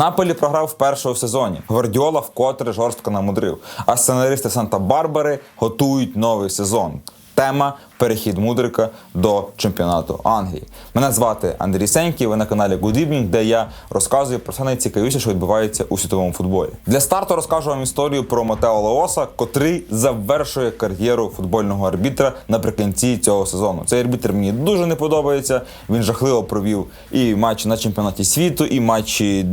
Наполі програв вперше в сезоні. Гвардіола вкотре жорстко намудрив. А сценаристи Санта-Барбари готують новий сезон. Тема перехід мудрика до чемпіонату Англії. Мене звати Андрій Сенький. Ви на каналі Good Evening, де я розказую про все найцікавіше, що відбувається у світовому футболі. Для старту розкажу вам історію про Матео Лаоса, котрий завершує кар'єру футбольного арбітра наприкінці цього сезону. Цей арбітр мені дуже не подобається. Він жахливо провів і матчі на чемпіонаті світу, і матчі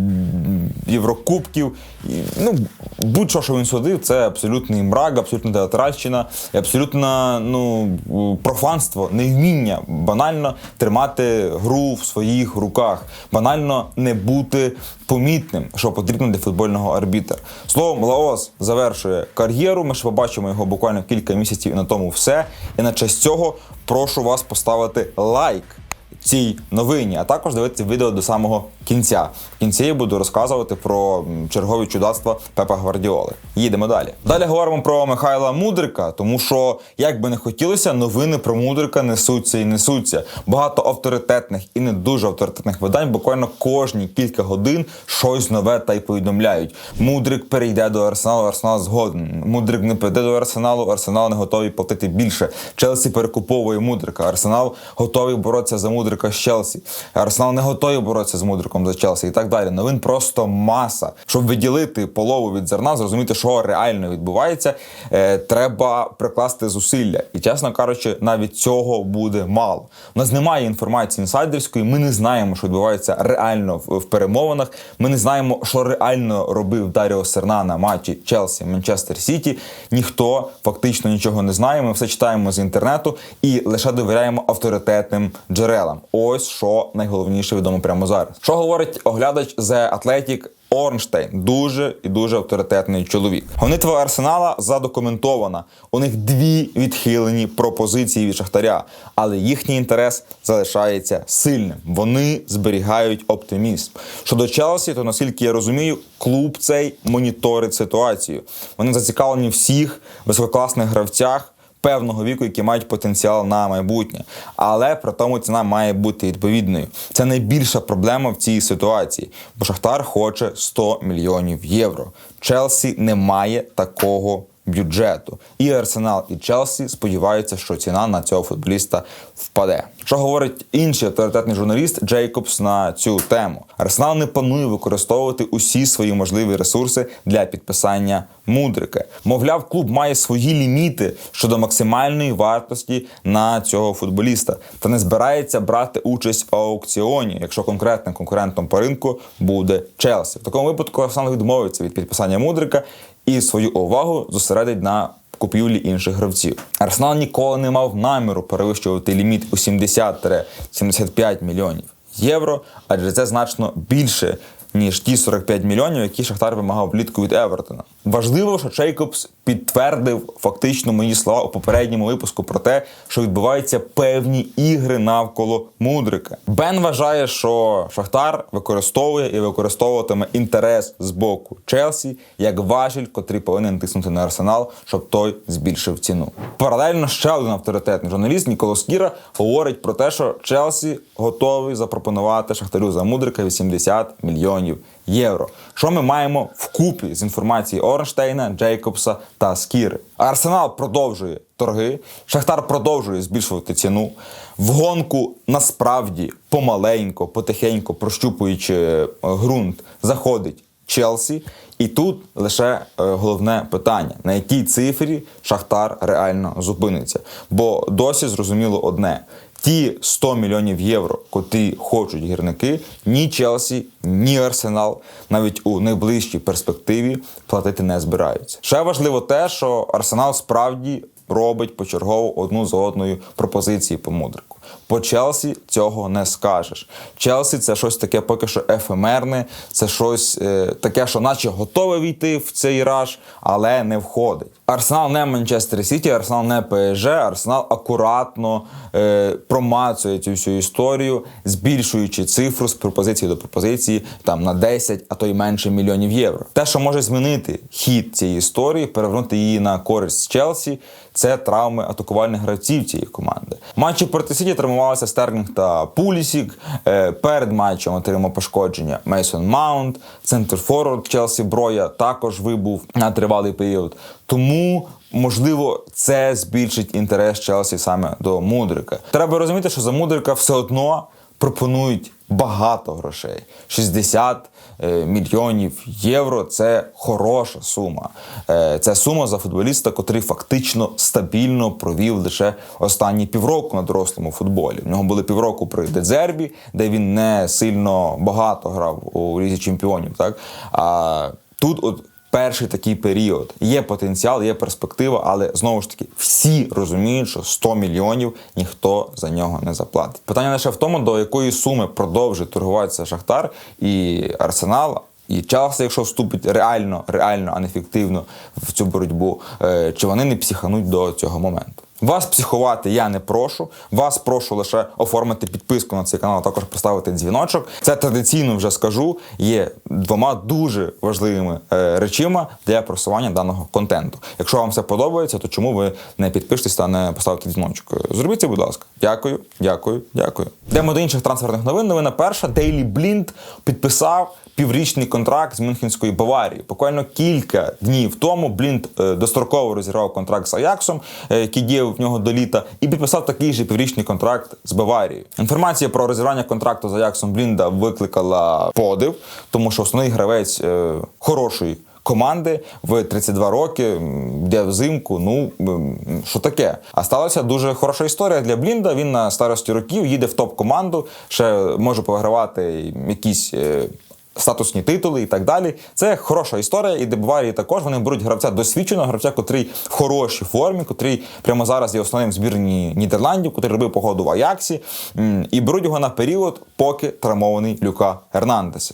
Єврокубків. І, ну, будь-що, що він судив, це абсолютний мрак, абсолютна театральщина, і абсолютно ну, профанство, невміння банально тримати гру в своїх руках, банально не бути помітним, що потрібно для футбольного арбітра. Словом, Лаос завершує кар'єру. Ми ще побачимо його буквально кілька місяців і на тому все. І на честь цього прошу вас поставити лайк цій новині, а також дивитися відео до самого кінця. В кінці я буду розказувати про чергові чудацтва Пепа Гвардіоли. Їдемо далі. Далі говоримо про Михайла Мудрика, тому що, як би не хотілося, новини про Мудрика несуться і несуться. Багато авторитетних і не дуже авторитетних видань буквально кожні кілька годин щось нове та й повідомляють. Мудрик перейде до Арсеналу, Арсенал згоден. Мудрик не прийде до Арсеналу, Арсенал не готовий платити більше. Челсі перекуповує Мудрика. Арсенал готовий боротися за Мудрика з Челсі. Арсенал не готовий боротися з Мудриком за Челсі і так далі. Новин просто маса. Щоб виділити полову від зерна, зрозуміти, що реально відбувається, е, треба прикласти зусилля. І чесно кажучи, навіть цього буде мало. У нас немає інформації інсайдерської. Ми не знаємо, що відбувається реально в, в перемовинах. Ми не знаємо, що реально робив Даріо Серна на матчі Челсі Манчестер Сіті. Ніхто фактично нічого не знає. Ми все читаємо з інтернету і лише довіряємо авторитетним джерелам. Ось що найголовніше відомо прямо зараз. Що говорить оглядач The Athletic Орнштейн дуже і дуже авторитетний чоловік. Гонитва Арсенала задокументована. У них дві відхилені пропозиції від Шахтаря, але їхній інтерес залишається сильним. Вони зберігають оптимізм. Щодо Челсі, то наскільки я розумію, клуб цей моніторить ситуацію. Вони зацікавлені всіх висококласних гравцях певного віку, які мають потенціал на майбутнє. Але при тому ціна має бути відповідною. Це найбільша проблема в цій ситуації, бо Шахтар хоче 100 мільйонів євро. Челсі не має такого. Бюджету і Арсенал, і Челсі сподіваються, що ціна на цього футболіста впаде. Що говорить інший авторитетний журналіст Джейкобс на цю тему? Арсенал не планує використовувати усі свої можливі ресурси для підписання мудрика. Мовляв, клуб має свої ліміти щодо максимальної вартості на цього футболіста та не збирається брати участь в аукціоні, якщо конкретним конкурентом по ринку буде Челсі. В такому випадку Арсенал відмовиться від підписання мудрика і свою увагу зосередить на купівлі інших гравців. Арсенал ніколи не мав наміру перевищувати ліміт у 70-75 мільйонів євро, адже це значно більше. Ніж ті 45 мільйонів, які Шахтар вимагав влітку від Евертона. Важливо, що Чейкобс підтвердив фактично мої слова у попередньому випуску про те, що відбуваються певні ігри навколо мудрика. Бен вважає, що Шахтар використовує і використовуватиме інтерес з боку Челсі як важіль, котрий повинен тиснути на арсенал, щоб той збільшив ціну. Паралельно ще один авторитетний журналіст Ніколас Кіра говорить про те, що Челсі готовий запропонувати Шахтарю за мудрика 80 мільйонів євро. Що ми маємо вкупі з інформації Орнштейна, Джейкобса та Скіри? Арсенал продовжує торги. Шахтар продовжує збільшувати ціну. В гонку насправді помаленько, потихеньку, прощупуючи е, ґрунт, заходить Челсі. І тут лише е, головне питання: на якій цифрі Шахтар реально зупиниться? Бо досі зрозуміло одне: ті 100 мільйонів євро, котрі хочуть гірники, ні Челсі, ні Арсенал навіть у найближчій перспективі платити не збираються. Ще важливо те, що Арсенал справді робить почергово одну за одною пропозиції по мудрику. По Челсі цього не скажеш. Челсі це щось таке поки що ефемерне, це щось е, таке, що наче готове війти в цей раж, але не входить. Арсенал не Манчестер Сіті, Арсенал не ПСЖ, Арсенал акуратно е, промацує цю всю історію, збільшуючи цифру з пропозиції до пропозиції там на 10, а то й менше мільйонів євро. Те, що може змінити хід цієї історії, перевернути її на користь Челсі, це травми атакувальних гравців цієї команди. Матчі проти Сіті травмувалися Стерлінг та Пулісік. Е, Перед матчем отримав пошкодження Мейсон Маунт, центр форвард Челсі Броя також вибув на тривалий період. Тому. Можливо, це збільшить інтерес Челсі саме до Мудрика. Треба розуміти, що за Мудрика все одно пропонують багато грошей. 60 е, мільйонів євро це хороша сума. Е, Це сума за футболіста, котрий фактично стабільно провів лише останні півроку на дорослому футболі. В нього були півроку при Дедзербі, де він не сильно багато грав у лізі чемпіонів. Так а тут от. Перший такий період є потенціал, є перспектива, але знову ж таки всі розуміють, що 100 мільйонів ніхто за нього не заплатить. Питання лише в тому, до якої суми продовжить торгуватися Шахтар і Арсенал. І Челсі, якщо вступить реально, реально, а не фіктивно в цю боротьбу, е, чи вони не психануть до цього моменту. Вас психувати я не прошу. Вас прошу лише оформити підписку на цей канал, а також поставити дзвіночок. Це традиційно вже скажу, є двома дуже важливими е, речима для просування даного контенту. Якщо вам все подобається, то чому ви не підпишетесь та не поставите дзвіночок? Зробіть це, будь ласка. Дякую, дякую, дякую. Йдемо до інших трансферних новин. Новина перша. Daily Blind підписав піврічний контракт з Мюнхенської Баварії. Буквально кілька днів тому Блінд е, достроково розірвав контракт з Аяксом, е, який діяв в нього до літа, і підписав такий же піврічний контракт з Баварією. Інформація про розірвання контракту з Аяксом Блінда викликала подив, тому що основний гравець е, хорошої. Команди в 32 роки м, йде взимку. Ну що таке? А сталася дуже хороша історія для Блінда. Він на старості років їде в топ-команду, ще може повигравати якісь. Е, статусні титули і так далі. Це хороша історія, і Дебаварії також вони беруть гравця досвідченого, гравця, котрий в хорошій формі, котрий прямо зараз є основним в збірні Нідерландів, котрий робив погоду в Аяксі, і беруть його на період, поки травмований Люка Гернандес.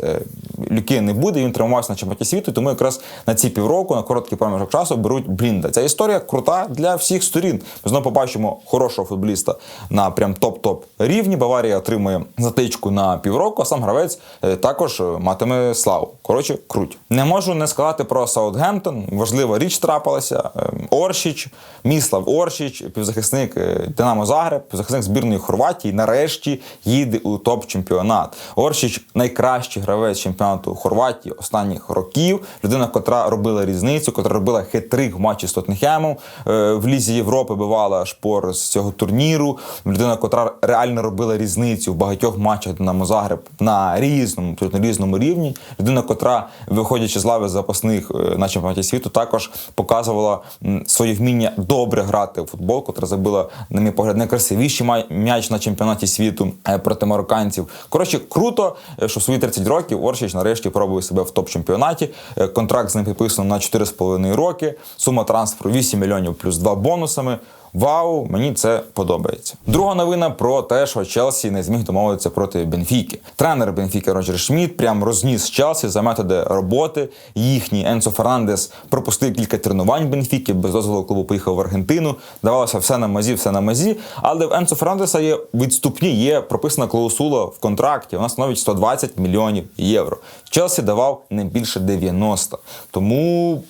Люки не буде, він травмувався на чемпіонаті світу, тому якраз на ці півроку, на короткий проміжок часу беруть Блінда. Ця історія крута для всіх сторін. Ми знову побачимо хорошого футболіста на прям топ-топ рівні. Баварія отримує затичку на півроку, а сам гравець е, також е, матиме славу. Коротше, круть. Не можу не сказати про Саутгемптон. Важлива річ трапилася. Е, Оршіч, Міслав Оршіч, півзахисник е, Динамо Загреб, півзахисник збірної Хорватії, нарешті їде у топ-чемпіонат. Оршіч найкращий гравець чемпіонату Хорватії останніх років. Людина, котра робила різницю, котра робила хитрик в матчі з Тоттенхемом е, в Лізі Європи, бивала шпор з цього турніру. Людина, котра реально робила різницю в багатьох матчах Динамо Загреб на різному, абсолютно різному рівні. Людина, котра, виходячи з лави запасних е, на чемпіонаті світу, також показувала своє вміння добре грати в футбол, котра забила, на мій погляд, найкрасивіший м'яч на чемпіонаті світу е, проти марокканців. Коротше, круто, що в свої 30 років Оршіч нарешті пробує себе в топ-чемпіонаті. Е, Контракт з ним підписано на 4,5 роки. Сума трансферу 8 мільйонів плюс 2 бонусами. Вау, мені це подобається. Друга новина про те, що Челсі не зміг домовитися проти Бенфіки. Тренер Бенфіки Роджер Шмідт прям розніс Челсі за методи роботи. Їхній Енсо Фернандес пропустив кілька тренувань Бенфіки, без дозволу клубу поїхав в Аргентину. Давалося все на мазі, все на мазі. Але в Енсо Фернандеса є відступні, є прописана клаусула в контракті. Вона становить 120 мільйонів євро. Челсі давав не більше 90. Тому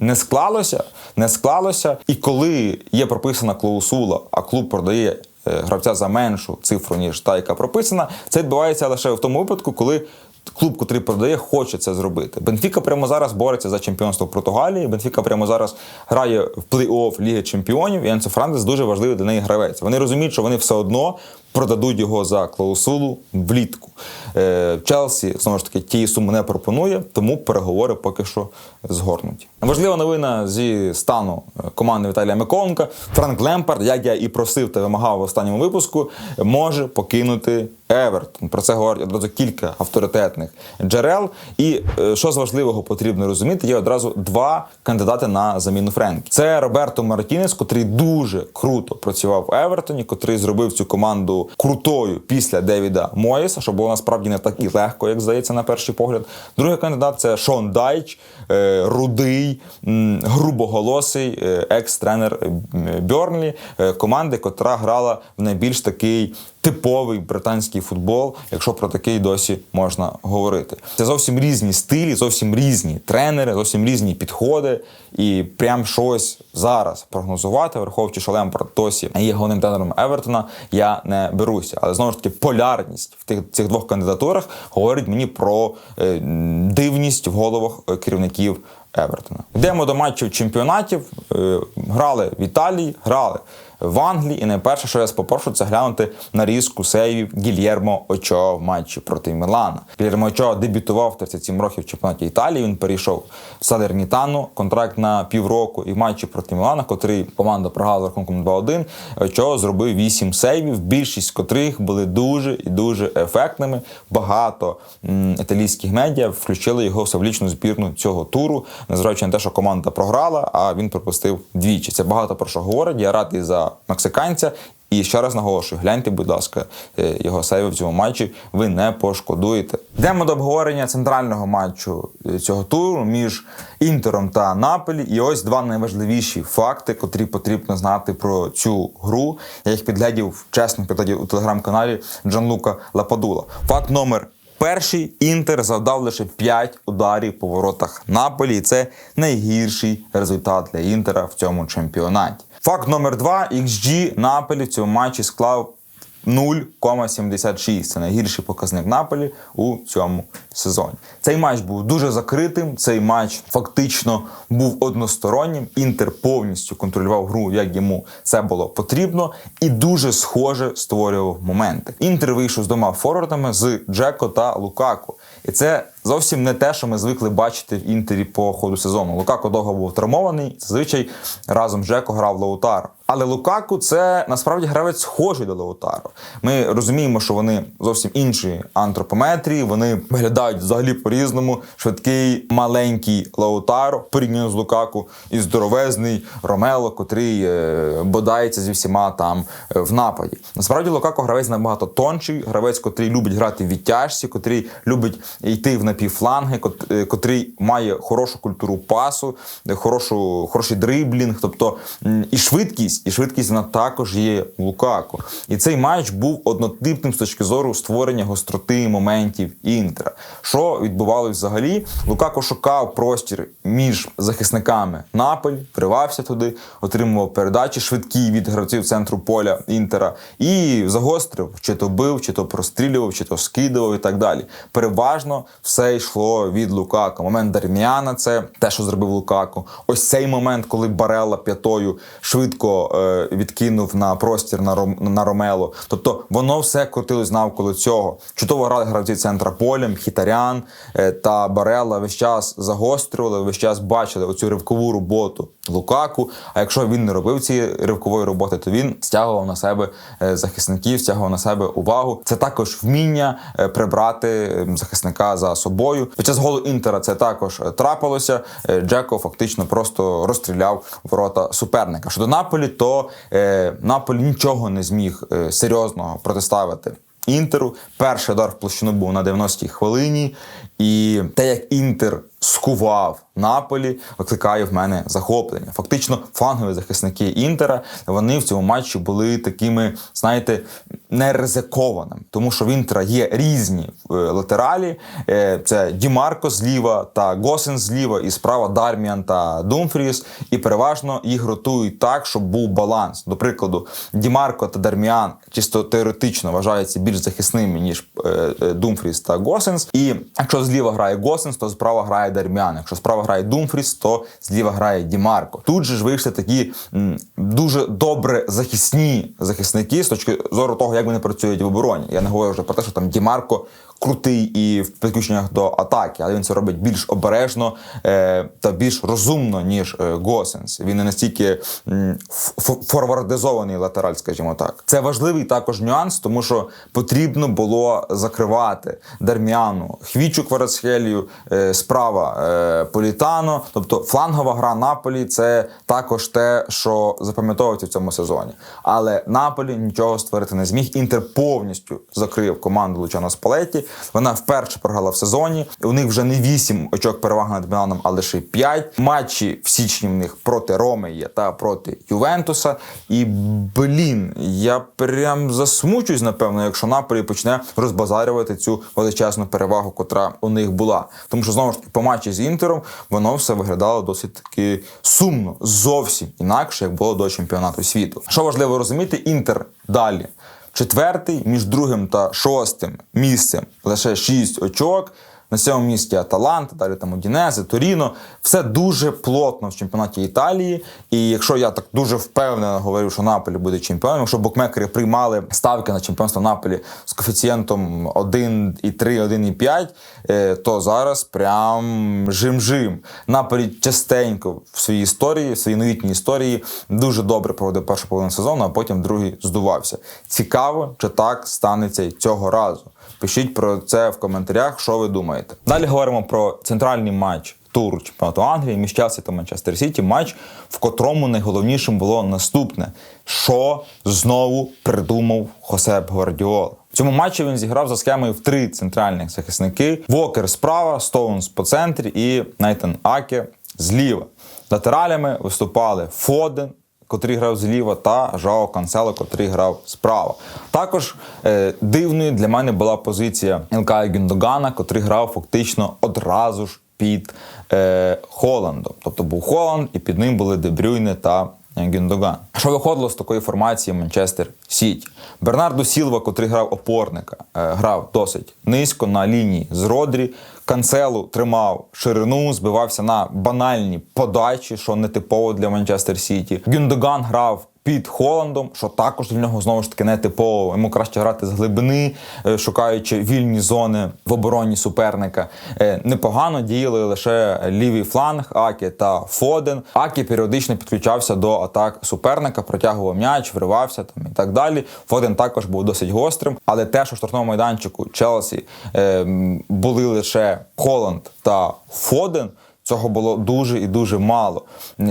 не склалося, не склалося. І коли є прописана клаусула, а клуб продає е, гравця за меншу цифру, ніж та, яка прописана, це відбувається лише в тому випадку, коли. Клуб, котрий продає, хоче це зробити. Бенфіка прямо зараз бореться за чемпіонство в Португалії. Бенфіка прямо зараз грає в плей-офф Ліги Чемпіонів. І Енсо Франдес дуже важливий для неї гравець. Вони розуміють, що вони все одно продадуть його за клаусулу влітку. Е, Челсі знову ж таки тієї суми не пропонує, тому переговори поки що згорнуті. Важлива новина зі стану е, команди Віталія Миколенка. Франк Лемпард, як я і просив та вимагав в останньому випуску, може покинути Евертон. Про це говорять одразу кілька авторитетних джерел. І е, що з важливого потрібно розуміти, є одразу два кандидати на заміну Френкі. Це Роберто Мартінес, котрий дуже круто працював в Евертоні, котрий зробив цю команду крутою після Девіда Моєса, що було насправді не так і легко, як здається, на перший погляд. Другий кандидат це Шон Дайч, е, рудий, грубоголосий е, екс-тренер Бьорнлі, команди, котра грала в найбільш такий типовий британський футбол, якщо про такий досі можна говорити. Це зовсім різні стилі, зовсім різні тренери, зовсім різні підходи. І прям щось зараз прогнозувати, враховуючи, що Лемпард досі є головним тренером Евертона, я не беруся. Але знову ж таки, полярність в тих цих двох кандидатурах говорить мені про е, дивність в головах е, керівників Евертона. Йдемо до матчів чемпіонатів. Е, Грали в Італії, грали в Англії. І найперше, що я вас попрошу, це глянути нарізку сейвів Гільєрмо Очо в матчі проти Мілана. Гільєрмо Очо дебютував в 37 років в чемпіонаті Італії. Він перейшов в Салернітану, контракт на півроку. І в матчі проти Мілана, котрий команда програла з рахунком 2-1, Очо зробив 8 сейвів, більшість котрих були дуже і дуже ефектними. Багато італійських медіа включили його в символічну збірну цього туру, незважаючи на те, що команда програла, а він пропустив двічі. Це багато про що говорить. Я радий за мексиканця. І ще раз наголошую, гляньте, будь ласка, е, його сейви в цьому матчі. Ви не пошкодуєте. Йдемо до обговорення центрального матчу е, цього туру між Інтером та Наполі. І ось два найважливіші факти, котрі потрібно знати про цю гру. Я їх підглядів чесно підглядів у телеграм-каналі Джанлука Лападула. Факт номер Перший інтер завдав лише 5 ударів по воротах Наполі. І це найгірший результат для інтера в цьому чемпіонаті. Факт номер два. XG Наполі в цьому матчі склав 0,76. Це найгірший показник Наполі у цьому сезоні. Цей матч був дуже закритим. Цей матч фактично був одностороннім. Інтер повністю контролював гру, як йому це було потрібно, і дуже схоже створював моменти. Інтер вийшов з двома форвардами з Джеко та Лукаку. І це зовсім не те, що ми звикли бачити в інтері по ходу сезону. Лукако довго був травмований. Зазвичай разом з Джеко грав Лаутаро. Але Лукаку це насправді гравець схожий до Лаутаро. Ми розуміємо, що вони зовсім інші антропометрії. Вони виглядають взагалі по-різному. Швидкий, маленький Лаутаро порівняно з Лукаку, і здоровезний Ромело, котрий е, бодається зі всіма там е, в нападі. Насправді Лукако гравець набагато тонший, гравець, котрий любить грати в відтяжці, котрий любить йти в напівфланги, е, котрий має хорошу культуру пасу, хорошу, хороший дриблінг, тобто і швидкість, і швидкість вона також є в Лукако. І цей матч був однотипним з точки зору створення гостроти моментів інтера. Що відбувалось взагалі? Лукако шукав простір між захисниками Наполь, вривався туди, отримував передачі швидкі від гравців центру поля інтера і загострив, чи то бив, чи то прострілював, чи то скидував і так далі. Переважно все йшло від Лукако. Момент Дарміана це те, що зробив Лукако. Ось цей момент, коли Барелла п'ятою швидко е, відкинув на простір на, Ром, на Ромело. Тобто воно все крутилось навколо цього. Чудово грали гравці центра поля, Хітарян е, та Барелла весь час загострювали, весь час бачили оцю ривкову роботу Лукаку. А якщо він не робив цієї ривкової роботи, то він стягував на себе е, захисників, стягував на себе увагу. Це також вміння е, прибрати захисника за собою. Під час голу інтера це також е, трапилося. Джеко фактично просто розстріляв ворота суперника. Щодо Наполі, то е, Наполі нічого не зміг е, серйозного протиставити. Інтеру перший удар в площину був на 90-й хвилині, і те, як Інтер скував Наполі, викликає в мене захоплення. Фактично, флангові захисники Інтера вони в цьому матчі були такими, знаєте, не ризикованими, тому що в Інтера є різні е, латералі. Е, Це Дімарко зліва та Госен зліва, і справа Дарміан та Думфріс. І переважно їх ротують так, щоб був баланс. До прикладу, Дімарко та Дарміан чисто теоретично вважаються більш захисними, ніж е, Думфріс та Госенс. І якщо зліва грає Госенс, то справа грає Дарміан. Якщо справа грає Думфріс, то зліва грає Дімарко. Тут же ж вийшли такі м, дуже добре захисні захисники з точки зору того, як вони працюють в обороні. Я не говорю вже про те, що там Дімарко крутий і в підключеннях до атаки, але він це робить більш обережно е, та більш розумно, ніж е, Госенс. Він не настільки форвардизований латераль, скажімо так. Це важливий також нюанс, тому що потрібно було закривати Дарміану, Хвічу Кварацхелію, е, справа е, Політано. Тобто флангова гра Наполі це також те, що запам'ятовується в цьому сезоні. Але Наполі нічого створити не зміг. Інтер повністю закрив команду Лучано Спалетті. Вона вперше програла в сезоні. У них вже не 8 очок переваги над Міланом, а лише 5. Матчі в січні в них проти Роми є та проти Ювентуса. І блін, я прям засмучусь, напевно, якщо Наполі почне розбазарювати цю величезну перевагу, котра у них була. Тому що знову ж таки по матчі з інтером воно все виглядало досить таки сумно, зовсім інакше, як було до чемпіонату світу. Що важливо розуміти, інтер далі. Четвертий між другим та шостим місцем лише 6 очок. На цьому місці Аталанта, далі там Удінезе, Торіно. Все дуже плотно в чемпіонаті Італії. І якщо я так дуже впевнено говорив, що Наполі буде чемпіоном, якщо букмекери приймали ставки на чемпіонство Наполі з коефіцієнтом 1,3, 1,5, е, то зараз прям жим-жим. Наполі частенько в своїй історії, в своїй новітній історії дуже добре проводив першу половину сезону, а потім другий здувався. Цікаво, чи так станеться і цього разу. Пишіть про це в коментарях, що ви думаєте. Далі говоримо про центральний матч туру чемпіонату Англії між Челсі та Манчестер Сіті. Матч, в котрому найголовнішим було наступне: що знову придумав Хосеп Гвардіола. В цьому матчі він зіграв за схемою в три центральних захисники: Вокер справа, Стоунс по центрі і Нейтан Аке зліва. Латералями виступали Фоден, котрий грав зліва, та Жао Кансело, котрий грав справа. Також е, дивною для мене була позиція Ілкая Гюндогана, котрий грав фактично одразу ж під е, Холландом. Тобто був Холланд, і під ним були Дебрюйне та Гюндоган. Що виходило з такої формації Манчестер Сіті? Бернардо Сілва, котрий грав опорника, е, грав досить низько на лінії з Родрі. Канцелу тримав ширину, збивався на банальні подачі, що не типово для Манчестер Сіті. Гюндоган грав під Холландом, що також для нього знову ж таки не типово. Йому краще грати з глибини, е, шукаючи вільні зони в обороні суперника. Е, Непогано діяли лише лівий фланг Акі та Фоден. Акі періодично підключався до атак суперника, протягував м'яч, вривався там і так далі. Фоден також був досить гострим, але те, що в штрафному майданчику Челсі е, були лише Холланд та Фоден. Цього було дуже і дуже мало.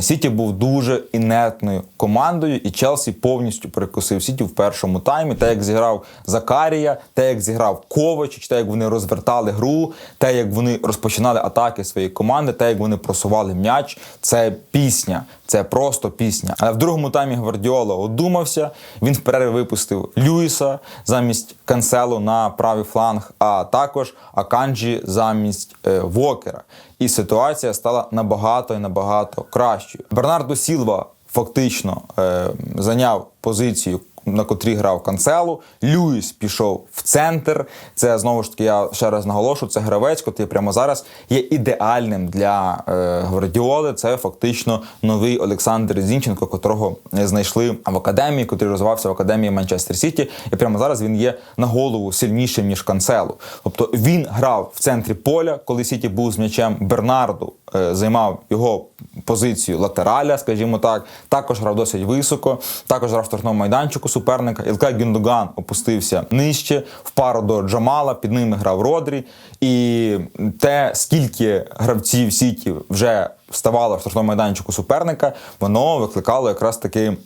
Сіті був дуже інертною командою, і Челсі повністю перекусив Сіті в першому таймі. Те, як зіграв Закарія, те, як зіграв Ковач, те, як вони розвертали гру, те, як вони розпочинали атаки своєї команди, те, як вони просували м'яч. Це пісня, це просто пісня. Але в другому таймі Гвардіола одумався. Він в перерві випустив Люїса замість Канселу на правий фланг, а також Аканджі замість е, Вокера. І ситуація стала набагато і набагато кращою. Бернардо Сілва фактично е, зайняв позицію. На котрій грав Канцелу, Люїс пішов в центр. Це знову ж таки, я ще раз наголошу, це гравець, який прямо зараз є ідеальним для е, Гвардіоли. Це фактично новий Олександр Зінченко, котрого знайшли в академії, котрий розвивався в академії Манчестер Сіті. І прямо зараз він є на голову сильнішим ніж Канцелу. Тобто він грав в центрі поля, коли Сіті був з м'ячем Бернарду, е, займав його позицію латераля, скажімо так. Також грав досить високо, також грав в штрафному майданчику суперника. Ілкай Гюндоган опустився нижче, в пару до Джамала, під ними грав Родрі. І те, скільки гравців Сіті вже вставало в штрафному майданчику суперника, воно викликало якраз таки.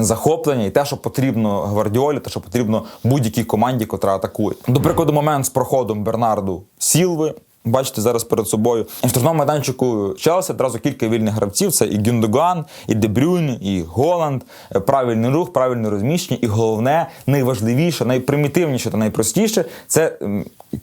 Захоплення і те, що потрібно гвардіолі, те, що потрібно будь-якій команді, котра атакує. До прикладу, момент з проходом Бернарду Сілви. Бачите зараз перед собою. І в штрафному майданчику Челсі одразу кілька вільних гравців. Це і Гюндоган, і Дебрюйн, і Голланд. Е, Правильний рух, правильне розміщення. І головне, найважливіше, найпримітивніше та найпростіше це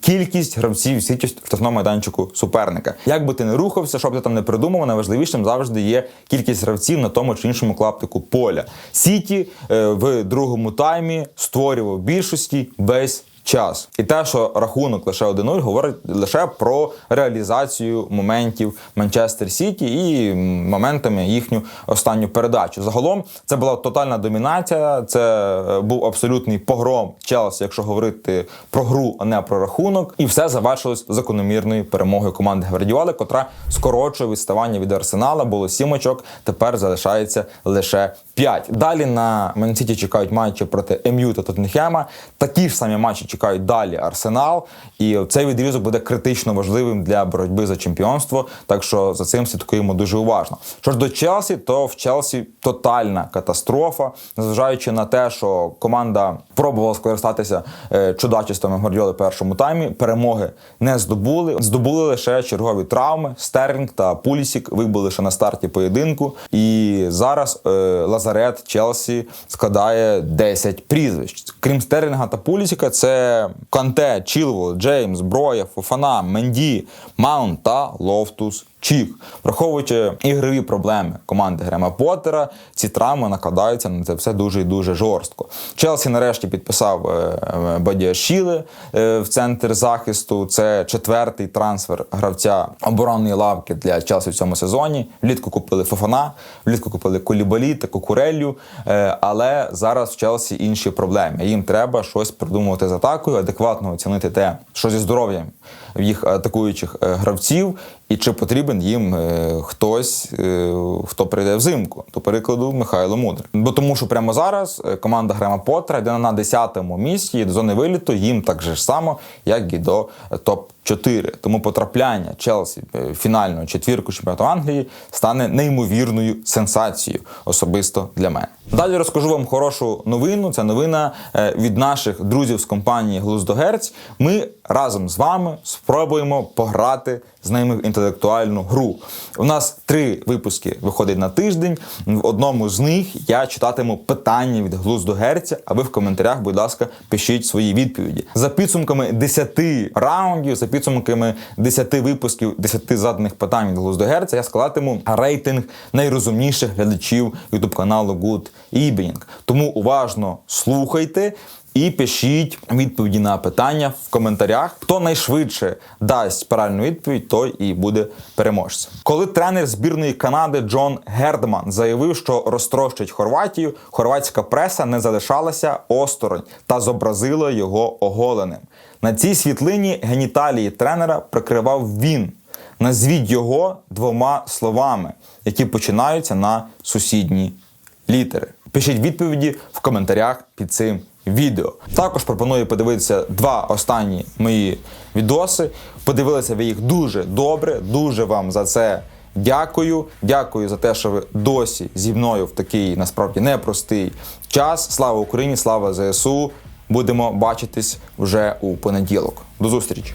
кількість гравців Сіті в штрафному майданчику суперника. Як би ти не рухався, що б ти там не придумав, найважливішим завжди є кількість гравців на тому чи іншому клаптику поля. Сіті е, в другому таймі створював більшості без час. І те, що рахунок лише 1-0, говорить лише про реалізацію моментів Манчестер Сіті і моментами їхню останню передачу. Загалом це була тотальна домінація, це е, був абсолютний погром Челсі, якщо говорити про гру, а не про рахунок. І все завершилось закономірною перемогою команди Гвардіоли, котра скорочує відставання від Арсенала. Було 7 очок, тепер залишається лише 5. Далі на Мансіті чекають матчі проти МЮ та Тоттенхема. Такі ж самі матчі чекають далі Арсенал, і цей відрізок буде критично важливим для боротьби за чемпіонство. Так що за цим слідкуємо дуже уважно. Що ж до Челсі, то в Челсі тотальна катастрофа, незважаючи на те, що команда пробувала скористатися е, чудачествами Гвардіоли в першому таймі. Перемоги не здобули. Здобули лише чергові травми. Стерлінг та Пулісік вибули лише на старті поєдинку. І зараз е, Лазарет Челсі складає 10 прізвищ. Крім Стерлінга та Пулісіка, це Канте, Чілвол, Джеймс, Броя, Фофана, Менді, Маунт та Лофтус. Чік, враховуючи ігрові проблеми команди Грема Поттера, ці травми накладаються на це все дуже і дуже жорстко. Челсі нарешті підписав е, е, Бадіашіли е, в центр захисту. Це четвертий трансфер гравця оборонної лавки для Челсі в цьому сезоні. Влітку купили Фофана, влітку купили Колібалі та Кукуреллю. Але зараз в Челсі інші проблеми. Їм треба щось придумувати з атакою, адекватно оцінити те, що зі здоров'ям їх атакуючих гравців, і чи потрібен їм е, хтось, е, хто прийде взимку. До прикладу, Михайло Мудрик. Бо тому, що прямо зараз е, команда Грема Поттера йде на 10-му місці до зони виліту їм так же ж само, як і до е, топ-4. Тому потрапляння Челсі е, в фінальну четвірку чемпіонату Англії стане неймовірною сенсацією особисто для мене. Далі розкажу вам хорошу новину. Це новина е, від наших друзів з компанії Глуздогерць. Ми разом з вами спробуємо пограти з ними в інтелектуальну гру. У нас три випуски виходить на тиждень. В одному з них я читатиму питання від Глуздогерця, а ви в коментарях, будь ласка, пишіть свої відповіді. За підсумками 10 раундів, за підсумками 10 випусків, 10 заданих питань від Глуздогерця, я складатиму рейтинг найрозумніших глядачів youtube каналу Good Evening. Тому уважно слухайте. І пишіть відповіді на питання в коментарях. Хто найшвидше дасть правильну відповідь, той і буде переможцем. Коли тренер збірної Канади Джон Гердман заявив, що розтрощить Хорватію, хорватська преса не залишалася осторонь та зобразила його оголеним. На цій світлині геніталії тренера прикривав він. Назвіть його двома словами, які починаються на сусідні літери. Пишіть відповіді в коментарях під цим відео. Також пропоную подивитися два останні мої відоси. Подивилися ви їх дуже добре. Дуже вам за це дякую. Дякую за те, що ви досі зі мною в такий насправді непростий час. Слава Україні! Слава ЗСУ! Будемо бачитись вже у понеділок. До зустрічі!